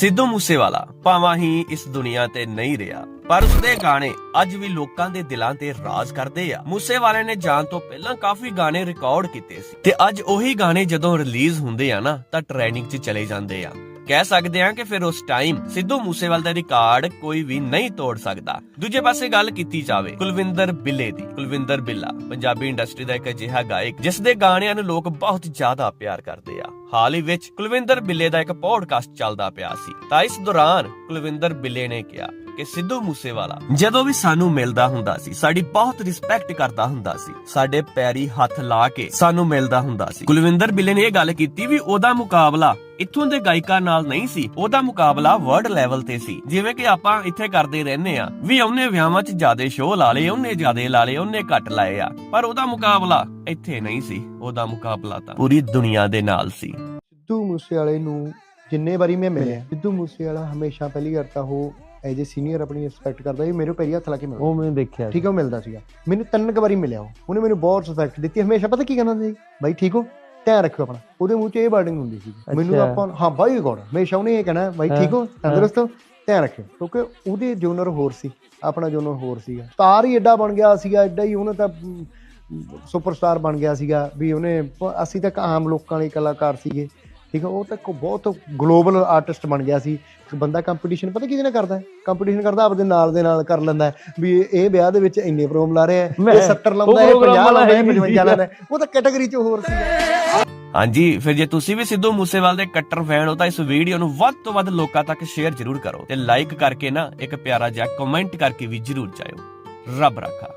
ਸਿੱਧੂ ਮੂਸੇਵਾਲਾ ਭਾਵਾਂ ਹੀ ਇਸ ਦੁਨੀਆ ਤੇ ਨਹੀਂ ਰਿਹਾ। ਪਰ ਉਸਦੇ ਗਾਣੇ ਅੱਜ ਵੀ ਲੋਕਾਂ ਦੇ ਦਿਲਾਂ ਤੇ ਰਾਜ ਕਰਦੇ ਆ। ਮੂਸੇਵਾਲੇ ਨੇ ਜਾਣ ਤੋਂ ਪਹਿਲਾਂ ਕਾਫੀ ਗਾਣੇ ਰਿਕਾਰਡ ਕੀਤੇ ਸੀ। ਤੇ ਅੱਜ ਉਹੀ ਗਾਣੇ ਜਦੋਂ ਰਿਲੀਜ਼ ਹੁੰਦੇ ਆ ਨਾ, ਤਾਂ ਟ੍ਰੈਂਡਿੰਗ 'ਚ ਚਲੇ ਜਾਂਦੇ ਆ। ਕਹਿ ਸਕਦੇ ਹਾਂ ਕਿ ਫਿਰ ਉਸ ਟਾਈਮ ਸਿੱਧੂ ਮੂਸੇਵਾਲ ਦਾ ਰਿਕਾਰਡ ਕੋਈ ਵੀ ਨਹੀਂ ਤੋੜ ਸਕਦਾ। ਦੂਜੇ ਪਾਸੇ ਗੱਲ ਕੀਤੀ ਜਾਵੇ ਕੁਲਵਿੰਦਰ ਬਿੱਲੇ ਦੀ, ਕੁਲਵਿੰਦਰ ਬਿੱਲਾ, ਪੰਜਾਬੀ ਇੰਡਸਟਰੀ ਦਾ ਇੱਕ ਅਜਿਹਾ ਗਾਇਕ, ਜਿਸ ਦੇ ਗਾਣਿਆਂ ਨੂੰ ਲੋਕ ਬਹੁਤ ਜ਼ਿਆਦਾ ਪਿਆਰ ਕਰਦੇ ਆ। ਹਾਲ ਹੀ ਵਿੱਚ ਕੁਲਵਿੰਦਰ ਬਿੱਲੇ ਦਾ ਇੱਕ ਪੋਡਕਾਸਟ ਚੱਲਦਾ ਪਿਆ ਸੀ। ਤਾਂ ਇਸ ਦੌਰਾਨ ਕੁਲਵਿੰਦਰ ਬਿੱਲੇ ਨੇ ਕਿਹਾ ਕਿ ਸਿੱਧੂ ਮੂਸੇਵਾਲਾ ਜਦੋਂ ਵੀ ਸਾਨੂੰ ਮਿਲਦਾ ਹੁੰਦਾ ਸੀ, ਸਾਡੀ ਬਹੁਤ ਰਿਸਪੈਕਟ ਕਰਦਾ ਹੁੰਦਾ ਸੀ। ਸਾਡੇ ਪੈਰੀ ਹੱਥ ਲਾ ਕੇ ਸਾਨੂੰ ਮਿਲਦਾ ਹੁੰਦਾ ਸੀ। ਕੁਲਵਿੰਦਰ ਬਿੱਲੇ ਨੇ ਇਹ ਗੱਲ ਕੀਤੀ ਵੀ ਉਹਦਾ ਮੁਕਾਬਲਾ ਇੱਥੋਂ ਦੇ ਗਾਇਕਾਂ ਨਾਲ ਨਹੀਂ ਸੀ ਉਹਦਾ ਮੁਕਾਬਲਾ ਵਰਲਡ ਲੈਵਲ ਤੇ ਸੀ। ਜਿਵੇਂ ਕਿ ਆਪਾਂ ਇੱਥੇ ਕਰਦੇ ਰਹਿੰਦੇ ਆ ਵੀ ਉਹਨੇ ਵਿਆਹਾਂ 'ਚ ਜ਼ਿਆਦੇ ਸ਼ੋਅ ਲਾ ਲਏ ਉਹਨੇ ਜ਼ਿਆਦੇ ਲਾ ਲਏ ਉਹਨੇ ਘੱਟ ਲਾਏ ਆ। ਪਰ ਉਹਦਾ ਮੁਕਾਬਲਾ ਇੱਥੇ ਨਹੀਂ ਸੀ ਉਹਦਾ ਮੁਕਾਬਲਾ ਤਾਂ ਪੂਰੀ ਦੁਨੀਆ ਦੇ ਨਾਲ ਸੀ। ਸਿੱਧੂ ਮੂਸੇਵਾਲੇ ਨੂੰ ਜਿੰਨੇ ਵਾਰੀ ਮੈਂ ਮਿਲਿਆ ਸਿੱਧੂ ਮੂਸੇਵਾਲਾ ਹਮੇਸ਼ਾ ਪਹਿਲੀ ਗੱਲ ਤਾਂ ਉਹ ਐਜ ਏ ਸੀਨੀਅਰ ਆਪਣੀ ਰਿਸਪੈਕਟ ਕਰਦਾ ਸੀ ਮੇਰੇ ਪੈਰੀ ਹੱਥ ਲਾ ਕੇ ਮਿਲਦਾ ਉਹ ਮੈਂ ਦੇਖਿਆ ਠੀਕ ਹੈ ਉਹ ਮਿਲਦਾ ਸੀਗਾ। ਮੈਨੂੰ ਤਿੰਨ ਕੁ ਵਾਰੀ ਮਿਲਿਆ ਉਹ। ਉਹਨੇ ਮੈਨੂੰ ਬਹੁਤ ਰਿਸਪੈਕਟ ਦਿੱਤੀ ਹਮੇਸ਼ਾ ਪਤਾ ਕੀ ਕਹਿੰਦਾ ਸੀ? ਬਾਈ ਠੀਕ ਹੋ? ਧਿਆਨ ਰੱਖਿਓ ਆਪਣਾ। ਉਹਦੇ ਮੂੰਹ 'ਚ ਇਹ ਵਰਡਿੰਗ ਹੁੰਦੀ ਸੀ। ਮੈਨੂੰ। ਆਪਾਂ ਹਾਂ ਬਾਈ ਗੋਡ ਹਮੇਸ਼ਾ ਉਹਨੇ ਇਹ ਕਹਿਣਾ ਬਾਈ ਠੀਕ ਹੋ? ਤੰਦਰੁਸਤ ਹੋ? ਧਿਆਨ ਰੱਖਿਓ। ਕਿਉਂਕਿ ਉਹਦੇ ਜੋਨਰ ਹੋਰ ਸੀ ਆਪਣਾ ਜੋਨਰ ਹੋਰ ਸੀਗਾ। ਸਟਾਰ ਹੀ ਐਡਾ ਬਣ ਗਿਆ ਸੀਗਾ ਐਡਾ ਹੀ ਉਹਨੇ ਤਾਂ ਸੁਪਰਸਟਾਰ ਬਣ ਗਿਆ ਸੀਗਾ ਵੀ ਉਹਨੇ ਅਸੀਂ ਤਾਂ ਆਮ ਲੋਕਾਂ ਲਈ ਕਲਾਕਾਰ ਸੀਗੇ। ਠੀਕ ਹੈ ਉਹ ਤਾਂ ਬਹੁਤ ਗਲੋਬਲ ਆਰਟਿਸਟ ਬਣ ਗਿਆ ਸੀ। ਇੱਕ ਬੰਦਾ ਕੰਪੀਟੀਸ਼ਨ ਪਤਾ ਕਿਹਦੇ ਨਾਲ ਕਰਦਾ ਹੈ? ਕੰਪੀਟੀਸ਼ਨ ਕਰਦਾ ਆਪਦੇ ਨਾਲ ਦੇ ਨਾਲ ਕਰ ਲੈਂਦਾ ਵੀ ਇਹ- ਵਿਆਹ ਦੇ ਵਿੱਚ ਇੰਨੇ ਪ੍ਰੋਗਰਾਮ ਲਾ ਰਿਹਾ ਹੈ ਇਹ 70 ਲਾਉਂਦਾ ਹੈ ਉਹ ਇਹ 50 ਪ੍ਰੋਗਰਾਮ ਲਾਉਂਦਾ ਹੈ ਲਾਇਆ ਹੀ 55 ਲਾਉਂਦਾ ਹੈ। ਉਹ ਤਾਂ ਕੈਟਾਗਰੀ 'ਚ ਹੋਰ ਸੀਗਾ ਹਾਂਜੀ ਫਿਰ ਜੇ ਤੁਸੀਂ ਵੀ ਸਿੱਧੂ ਮੂਸੇਵਾਲ ਦੇ ਕੱਟਰ ਫੈਨ ਹੋ ਤਾਂ ਇਸ ਵੀਡੀਓ ਨੂੰ ਵੱਧ ਤੋਂ ਵੱਧ ਲੋਕਾਂ ਤੱਕ ਸ਼ੇਅਰ ਜ਼ਰੂਰ ਕਰੋ ਤੇ ਲਾਈਕ ਕਰਕੇ ਨਾ ਇੱਕ ਪਿਆਰਾ ਜਿਹਾ ਕਮੈਂਟ ਕਰਕੇ ਵੀ ਜ਼ਰੂਰ ਜਾਇਓ। ਰੱਬ ਰੱਖਾ।